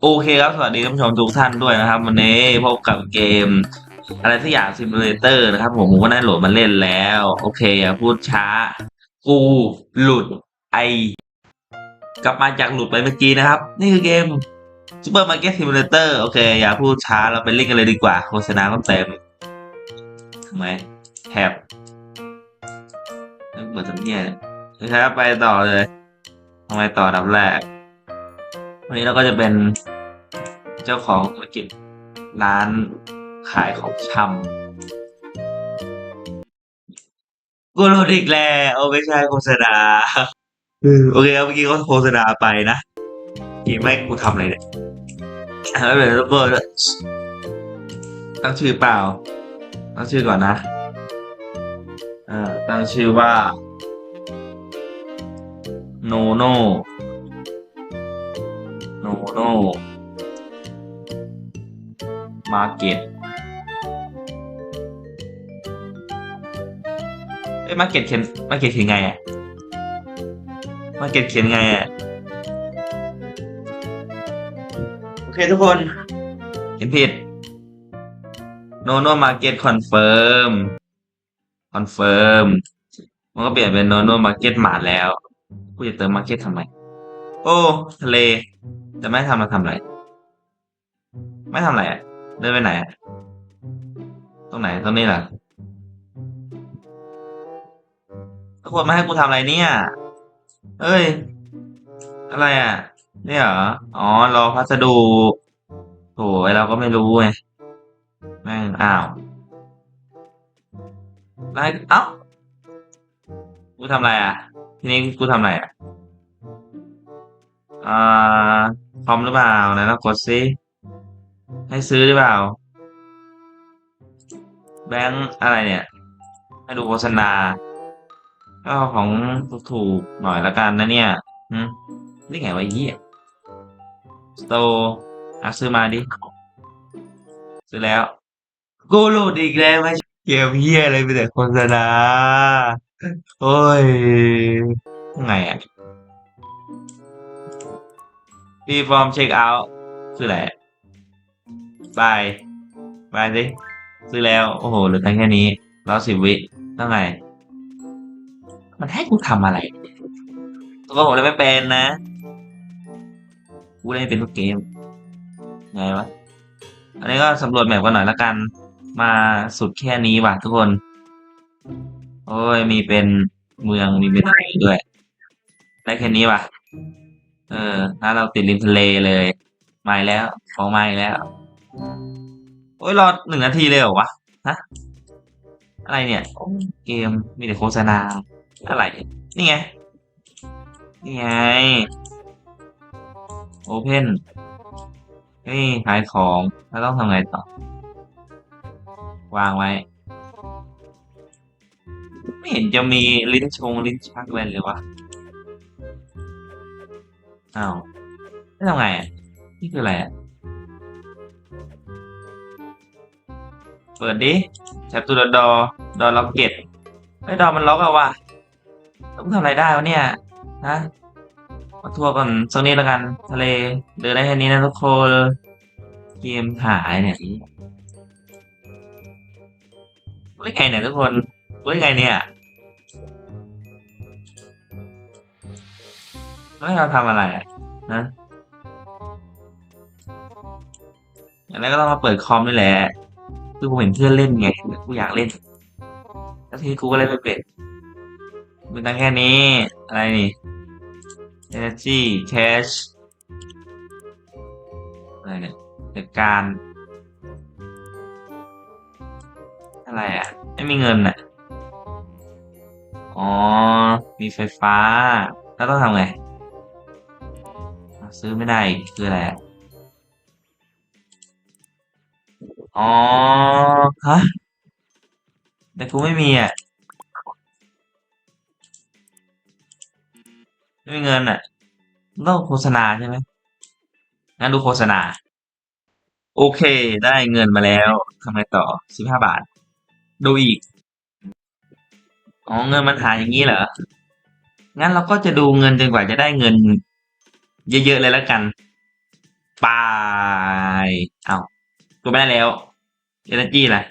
โอเคครับ สวัสดีท่านผู้ชมทุกท่านด้วยนะครับ วันนี้พบกับเกม อะไรสักอย่างซิมูเลเตอร์นะครับ ผมผมก็ได้โหลดมาเล่นแล้ว โอเคอย่าพูดช้า กูหลุดไอกลับมาจากหลุดไปเมื่อกี้นะครับ นี่คือเกม Super Market Simulator โอเค อย่าพูดช้าเราไปเล่นกันเลยดีกว่าโฆษณาต้องเต็มทำไมแท็บเปิดทำเนียนะครับไปต่อเลยทำไมต่อดับแรก วันนี้เราก็จะเป็นเจ้าของธุรกิจร้านขายของชำกูรู้อีกแล้วโอ้ไม่ใช่โฆษณาโอเคครับเมื่อกี้เขาโฆษณาไปนะทีไม่กูทำอะไรเนี่ยอะไม่เป็นไรทุกคนตั้งชื่อเปล่า ตั้งชื่อก่อนนะเอ่าตั้งชื่อว่าโนโน โนโนมาเก็ตเอ้ยมาเก็ตเขียนมาเก็ตเขียนไงอะมาเก็ตเขียนไงอะโอเคทุกคนเขียนผิดโนโนมาเก็ตคอนเฟิร์มคอนเฟิร์มมันก็เปลี่ยนเป็นโนโนมาเก็ตมาแล้ว กูจะเติมมาเก็ตทำไม โอ้ ทะเล จะไม่ทำมาทำอะไร ไม่ทำอะไรอะเดินไปไหนอะตรงไหนตรงนี้เหรอทุกคนไม่ให้กูทำอะไรเนี่ย เอ้ย อะไรอะ เนี่ยเหรอ อ๋อ รอพัสดุโถ่เราก็ไม่รู้ไง แม่ง อ้าวอะไรเอ้า กูทำอะไรอะ ทีนี้กูทำอะไรอะ อ่า คอมหรือเปล่าไหนลองกดซิให้ซื้อหรือเปล่า แบงค์อะไรเนี่ย ให้ดูโฆษณา ก็เอาของถูกๆหน่อยละกันนะเนี่ยหืมนี่ไงวะไอ้เหี้ยสโตอะซื้อมาดิ ซื้อแล้ว กูโหลดอีกแล้วไม่เกมเหี้ยอะไรไปแต่โฆษณา โอ้ยไงอะ รีฟอร์มเช็คเอาท์คืออะไรบายบายสิซื้อแล้ว โอ้โหเหลือตั้งแค่นี้รอสิบวิต้องไง มันให้กูทำอะไรตัวผมเลยไม่เป็นนะ กูเล่นเป็นทุกเกม ไงวะ อันนี้ก็สำรวจแมปกันหน่อยละกัน มาสุดแค่นี้ว่ะทุกคน โอ้ยมีเป็นเมืองมีเป็นอะไรด้วย ได้แค่นี้ว่ะ เออถ้าเราติดริมทะเลเลยมาอีกแล้วของมาอีกแล้ว โอ้ยรอหนึ่งนาทีเลยเหรอวะฮะอะไรเนี่ยเกมมีแต่โฆษณาอะไร นี่ไง นี่ไงโอเพนนี่ขายของแล้วต้องทำไงต่อ วางไว้ ไม่เห็นจะมีลิ้นชงลิ้นชักเลยเลยวะ อ้าวไม่ทำไงอะนี่คืออะไรอะเปิดดิแชปตูดดอดอล็อกเก็ตไอ้ยดอมันล็อกอะวะต้องทำอะไรได้วะเนี่ยฮะมาทัวร์ก่อนสักนิดแล้วกัน ทะเลเดินได้แค่นี้นะทุกคนเกมหายเนี่ยเล่นไงเนี่ยทุกคนเล่นไงเนี่ย แล้วให้เราทำอะไรอะนะอย่างแรกก็ต้องมาเปิดคอมนี่แหละ คือผมเห็นเพื่อนเล่นไงกูอยากเล่น แล้วทีนี้กูก็เล่นไม่เป็นเป็นตั้งแค่นี้ อะไรนี่ energy cash อะไรเนี่ยเหตุการณ์อะไรอะ ไม่มีเงินอะ อ๋อ มีไฟฟ้า แล้วต้องทำไง ซื้อไม่ได้คืออะไรอะอ๋อฮะแต่กูไม่มีอะไม่มีเงินอะต้องโฆษณาใช่ไหมงั้นดูโฆษณา โอเค ได้เงินมาแล้วทำไงต่อสิบห้าบาท ดูอีกอ๋อเงินมันหาอย่างนี้เหรองั้นเราก็จะดูเงินจนกว่าจะได้เงิน เยอะๆเลยแล้วกันไปเอากูไม่ได้แล้วเอเนจีล่ะ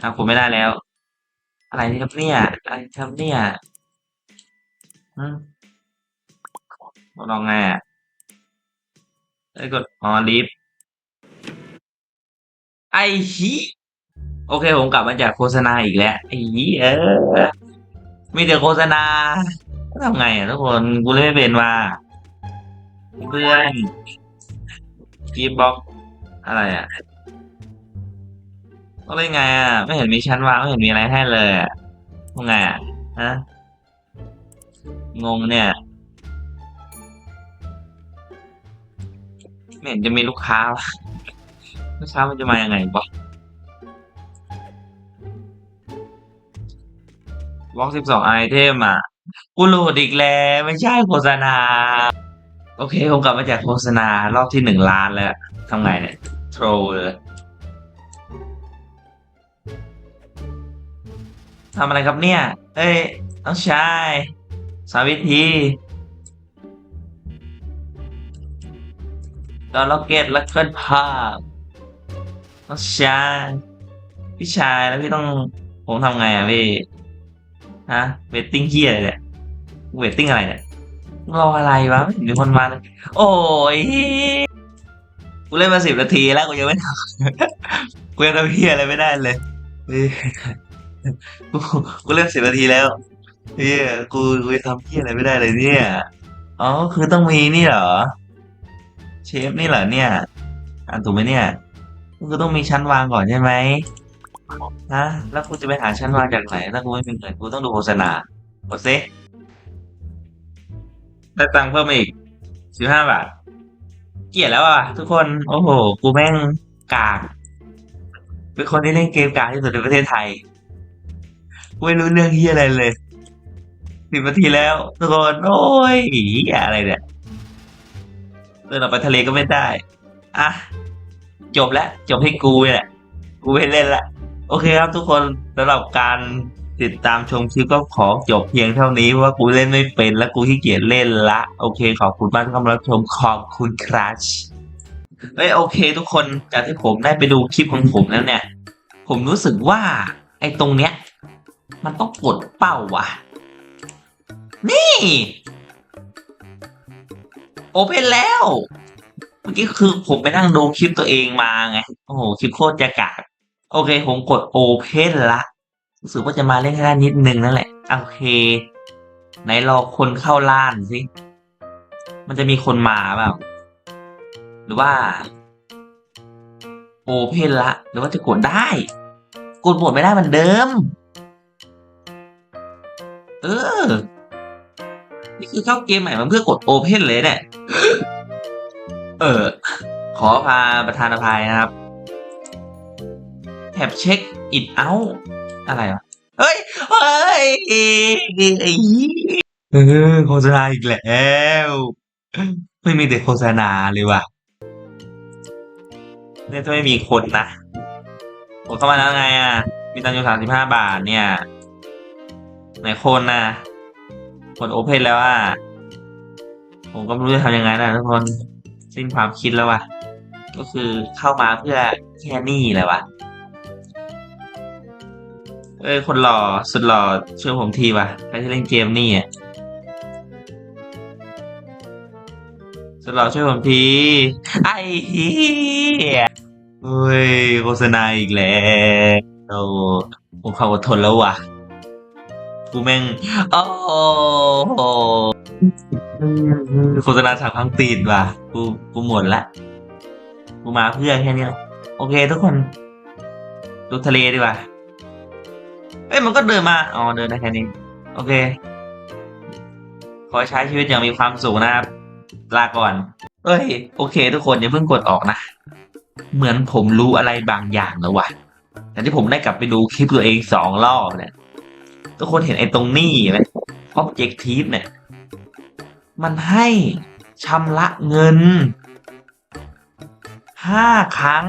เอากูไม่ได้แล้ว อะไรนี่ครับเนี่ยอะไรครับเนี่ยอืมลองไงอะไอ้ยกดอ๋อลิฟไอ้ฮีโอเคผมกลับมาจากโฆษณาอีกแล้วไอ้ฮีเออมีแต่โฆษณาทำไงอะทุกคนกูเล่นไม่เป็นว่า เพื่อนกีบ็อกอะไรอะต้องเล่นไงอะ ไม่เห็นมีชั้นวางไม่เห็นมีอะไรให้เลยอะทำไงอะฮะงงเนี่ย ไม่เห็นจะมีลูกค้าวะลูกค้ามันจะมายังไงบ็อกบล็อกสิบสองไอเทมอะกูโหลดอีกแล้ว ไม่ใช่โฆษณา โอเคผมกลับมาจากโฆษณารอบที่หนึ่งล้านแล้วทำไงเนี่ยโทรเลยทำอะไรครับเนี่ย เอ้ยน้องชายสาวิธีตอนล็อกเก็ตแล้วเคลื่อนภาพน้องชายพี่ชายแล้วพี่ต้องผมทำไงอะพี่ ฮะเวทติ้งเฮียอะไรเนี่ยเวทติ้งอะไรเนี่ย รออะไรวะมีคนมาเลยโอ้ยกูเล่นมาสิบนาทีแล้วกูยังไม่ทำกูยังทำเพี้ยอะไรไม่ได้เลยกูกูเล่นสิบนาทีแล้วเฮียกูกูทำเพี้ยอะไรไม่ได้เลยเนี่ยอ๋อคือต้องมีนี่เหรอ เชฟนี่เหรอเนี่ยอ่านถูกไหมเนี่ยก็ต้องมีชั้นวางก่อนใช่ไหมฮะแล้วกูจะไปหาชั้นวางจากไหนถ้ากูไม่มีเงินกูต้องดูโฆษณากดซิ ได้ตังค์เพิ่มมาอีกสิบห้าบาท เกลียดแล้วอะ ทุกคน โอ้โห กูแม่งกาก เป็นคนที่เล่นเกมกากที่สุดในประเทศไทย กูไม่รู้เรื่องเฮียอะไรเลยสิบนาทีแล้ว ทุกคน โอ้ยเหี้ยอะไรเนี่ยเดินออกไปทะเลก็ไม่ได้ อะ จบแล้ว จบให้กูเนี่ยแหละ กูไม่เล่นละ โอเคครับทุกคนสำหรับการ ติดตามชมคลิปก็ขอจบเพียงเท่านี้ว่ากูเล่นไม่เป็นและกูขี้เกียจเล่นละ โอเคขอบคุณมากที่เข้ามารับชมขอบคุณครับเอ้ยโอเค ทุกคนจากที่ผมได้ไปดูคลิปของผมแล้วเนี่ย ผมรู้สึกว่า ไอ้ตรงเนี้ย มันต้องกดเป้าว่ะ นี่โอเพนแล้ว เมื่อกี้คือผมไปนั่งดูคลิปตัวเองมาไง โอ้โห คลิปโคตรจะกาก โอเค ผมกดโอเพนละ รู้สึกว่าจะมาเล่นแค่นิดนึงนั่นแหละ โอเค ไหนรอคนเข้าล้านสิ มันจะมีคนมาเปล่า หรือว่า โอเพนละ หรือว่าจะกดได้ กดหมดไม่ได้เหมือนเดิม เออ นี่คือเข้าเกมใหม่มันเพื่อกดโอเพนเลยเนี่ย เออ ขอพาประธานอภัยนะครับ แท็บเช็คอิดเอา อะไรวะเฮ้ย เฮ้ยไอ้เออโฆษณาอีกแล้ว ไม่มีแต่โฆษณาเลยว่ะเนี่ยถ้าไม่มีคนนะผมเข้ามาแล้วไงอะ มีตังค์อยู่สามสิบห้าบาทเนี่ย ไหนคนนะกดโอเพนแล้วอะ ผมก็ไม่รู้จะทำยังไงนะทุกคน สิ้นความคิดแล้วว่ะ ก็คือเข้ามาเพื่อแค่นี้แหละวะ เอ้ยคนหล่อสุดหล่อช่วยผมทีว่ะใครที่เล่นเกมนี่อะสุดหล่อช่วยผมที ไอ้เหี้ยเฮ้ยโฆษณาอีกแล้วโอ้ผมเขาอดทนแล้วว่ะ กูแม่ง โอ้โหโฆษณาสามครั้งติดว่ะ กูกูหมดละกูมาเพื่อแค่นี้โอเคทุกคนดูทะเลดีกว่า เอ้ยมันก็เดินมา อ๋อเดินได้แค่นี้ โอเค ขอใช้ชีวิตอย่างมีความสุขนะครับ ลาก่อน เอ้ย โอเค ทุกคนอย่าเพิ่งกดออกนะ เหมือนผมรู้อะไรบางอย่างแล้วว่ะแต่ที่ผมได้กลับไปดูคลิปตัวเองสองรอบเนี่ยทุกคนเห็นไอ้ตรงนี้ไหม objective เนี่ย มันให้ชำระเงินห้าครั้ง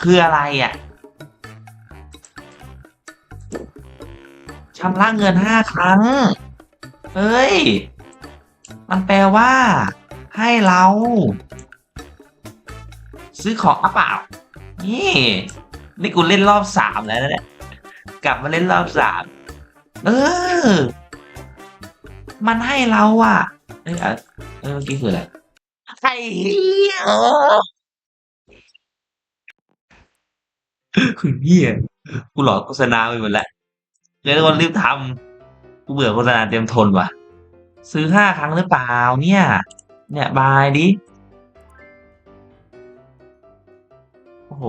คืออะไรอะำระเงินห้าครั้ง เอ้ย มันแปลว่า ให้เรา ซื้อของอะเปล่า นี่ นี่กูเล่นรอบสามแล้วนะเนี่ยกลับมาเล่นรอบสามเออ มันให้เราอะเอ้ยอะเออเมื่อกี้คืออะไรไอ้เหี้ยคุณเหี้ยกูหลอกโฆษณาไปหมดแล้ว เลยทุกคนรีบทำกูเบื่อโฆษณาเต็มทนว่ะ ซื้อห้าครั้งหรือเปล่าเนี่ย เนี่ยบายดิ โอ้โห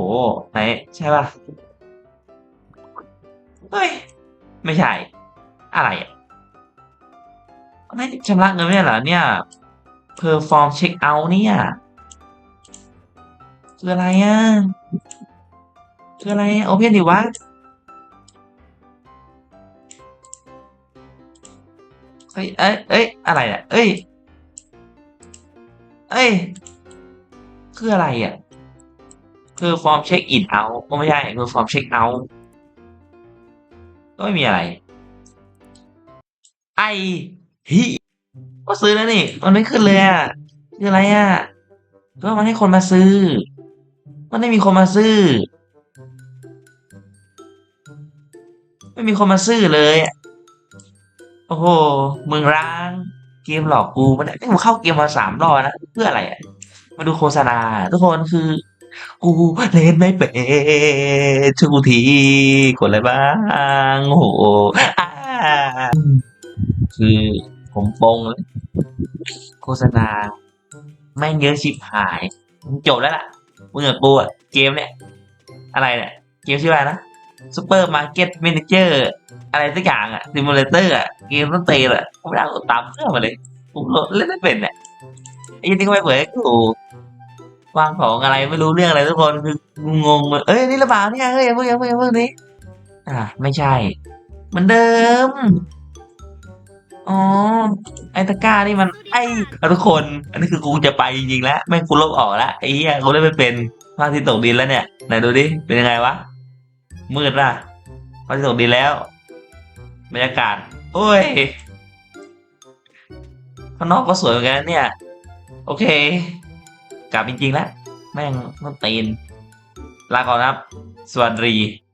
ไหน ใช่ป่ะ เฮ้ย ไม่ใช่ อะไรอะไม่ชำระเงินไม่ใช่เหรอเนี่ย perform check out เนี่ย คืออะไรอะ คืออะไรโอเพนดิวะ เฮ้ยเอ้ยเอ้ยอะไรอะ เอ้ย เอ้ย คืออะไรอะ perform check in out ก็ไม่ใช่ perform check out ก็ไม่มีอะไร ไอฮิก็ซื้อแล้วนี่ มันไม่ขึ้นเลยอะคืออะไรอะก็มันให้คนมาซื้อ มันไม่มีคนมาซื้อ ไม่มีคนมาซื้อเลยอะ โอ้โหมึงร้างเกมหลอกกูมันนี่กูเข้าเกมมาสามรอบนะเพื่ออะไรอะมาดูโฆษณา ทุกคนคือ กูเล่นไม่เป็นช่วยกูทีกดอะไรบ้างโอ้โหคือผมปงโฆษณาแม่งเยอะชิบหายจบแล้วล่ะมึงกับกูอะเกมเนี่ยอะไรเนี่ยเกมชื่ออะไรนะ ซูเปอร์มาร์เก็ต a ม a เจอร์อะไรสักอย่างอะซิมูเลเตอร์อะเกมต้องเตะอะกูไม่ได้ตามเพื่อนมาเลยกูเล่นไม่เป็นเนี่ยไอ้ยี่นี่ก็ไม่เปิดให้กูวางของอะไรไม่รู้เรื่องอะไรทุกคนคืองงเลยเอ้ยนี่รือเปล่าเนี่ยเฮ้ยเพิ่งอย่าเพิ่งอย่าเพิ่งนี้อ่า ไม่ใช่ เหมือนเดิมอ๋อไอตะก้านี่มัน ไอทุกคน อันนี้คือกูจะไปจริงๆแล้วแม่งกูลบออกแล้วไอ้เหี้ยกูเล่นไม่เป็นพระอาทิตย์ตกดินแล้วเนี่ยไหนดูดิเป็นยังไงวะ มืดล่ะพระอาทิตกดีแล้ว บรรยากาศ โอ้ยข้างนอกก็สวยเหมือนกันเนี่ย โอเค กลับจริงๆแล้วแม่งต้องตีน ลาก่อนครับ สวัสดี